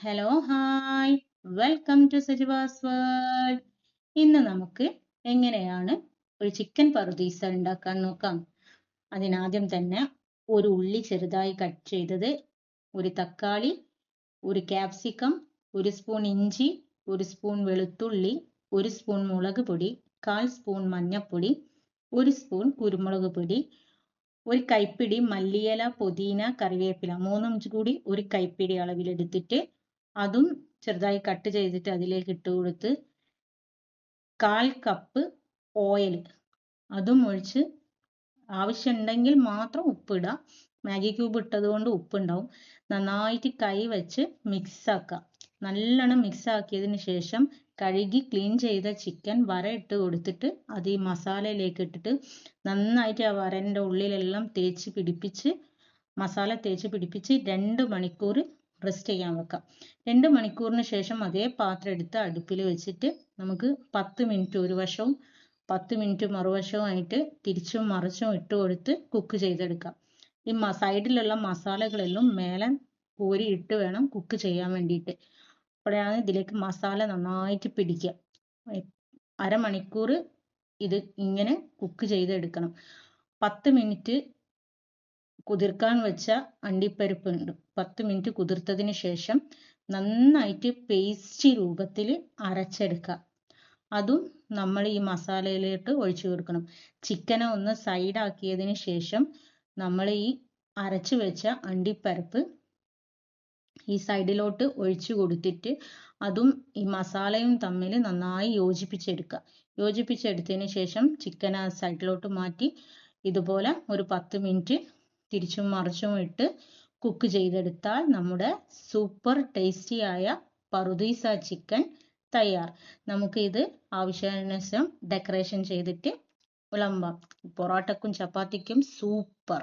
Hello hi welcome to Sajivas world ഇന്ന് നമുക്ക് എങ്ങനെയാണ് ഒരു ചിക്കൻ പറുദീസ ഉണ്ടാക്കാൻ നോക്കാം. അതിനാദ്യം തന്നെ ഒരു ഉള്ളി ചെറുതായി കട്ട് ചെയ്തത് ഒരു തക്കാളി ഒരു ക്യാപ്സിക്കം ഒരു സ്പൂൺ ഇഞ്ചി ഒരു സ്പൂൺ വെളുത്തുള്ളി ഒരു സ്പൂൺ മുളക് പൊടി കാൽ സ്പൂൺ മഞ്ഞൾപ്പൊടി ഒരു സ്പൂൺ കുരുമുളക് പൊടി ഒരു കൈപ്പിടി മല്ലിയില പുതിന കറിവേപ്പില മൂന്നും കൂടി ഒരു കൈപ്പിടി അളവിലെടുത്തിട്ട് അതും ചെറുതായി കട്ട് ചെയ്തിട്ട് അതിലേക്ക് ഇട്ട് കൊടുത്ത് കാൽ കപ്പ് ഓയിൽ അതും ഒഴിച്ച് ആവശ്യമുണ്ടെങ്കിൽ മാത്രം ഉപ്പിടുക മാഗി ക്യൂബ് ഇട്ടത് കൊണ്ട് ഉപ്പുണ്ടാവും. നന്നായിട്ട് കൈ വെച്ച് മിക്സ് ആക്കുക നല്ലോണം മിക്സ് ആക്കിയതിന് ശേഷം കഴുകി ക്ലീൻ ചെയ്ത ചിക്കൻ വര ഇട്ട് കൊടുത്തിട്ട് അത് ഈ മസാലയിലേക്ക് ഇട്ടിട്ട് നന്നായിട്ട് ആ വരന്റെ ഉള്ളിലെല്ലാം തേച്ച് പിടിപ്പിച്ച് മസാല തേച്ച് പിടിപ്പിച്ച് രണ്ട് മണിക്കൂർ റെസ്റ്റ് ചെയ്യാൻ വെക്കാം. രണ്ട് മണിക്കൂറിന് ശേഷം അതേ പാത്രം എടുത്ത് അടുപ്പിൽ വെച്ചിട്ട് നമുക്ക് പത്ത് മിനിറ്റ് ഒരു വശവും പത്ത് മിനിറ്റ് മറുവശവുമായിട്ട് തിരിച്ചും മറിച്ചും ഇട്ട് കൊടുത്ത് കുക്ക് ചെയ്തെടുക്കാം. ഈ മ സൈഡിലുള്ള മസാലകളെല്ലാം മേലെ കോരി ഇട്ട് വേണം കുക്ക് ചെയ്യാൻ വേണ്ടിയിട്ട്. അപ്പോഴാണ് ഇതിലേക്ക് മസാല നന്നായിട്ട് പിടിക്കുക. അരമണിക്കൂർ ഇത് ഇങ്ങനെ കുക്ക് ചെയ്തെടുക്കണം. പത്ത് മിനിറ്റ് കുതിർക്കാൻ വെച്ച അണ്ടിപ്പരിപ്പ് ഉണ്ട്. പത്ത് മിനിറ്റ് കുതിർത്തതിന് ശേഷം നന്നായിട്ട് പേസ്റ്റ് രൂപത്തിൽ അരച്ചെടുക്കുക. അതും നമ്മൾ ഈ മസാലയിലോട്ട് ഒഴിച്ചു കൊടുക്കണം. ചിക്കനെ ഒന്ന് സൈഡാക്കിയതിന് ശേഷം നമ്മൾ ഈ അരച്ചു വെച്ച അണ്ടിപ്പരിപ്പ് ഈ സൈഡിലോട്ട് ഒഴിച്ചു കൊടുത്തിട്ട് അതും ഈ മസാലയും തമ്മിൽ നന്നായി യോജിപ്പിച്ചെടുക്കുക. യോജിപ്പിച്ചെടുത്തതിന് ശേഷം ചിക്കൻ ആ സൈഡിലോട്ട് മാറ്റി ഇതുപോലെ ഒരു പത്ത് മിനിറ്റ് തിരിച്ചും മറിച്ചും ഇട്ട് കുക്ക് ചെയ്തെടുത്താൽ നമ്മുടെ സൂപ്പർ ടേസ്റ്റി ആയ പറുദീസ ചിക്കൻ തയ്യാർ. നമുക്ക് ഇത് ആവശ്യാനുസരണം ഡെക്കറേഷൻ ചെയ്തിട്ട് വിളമ്പാം. പൊറോട്ടക്കും ചപ്പാത്തിക്കും സൂപ്പർ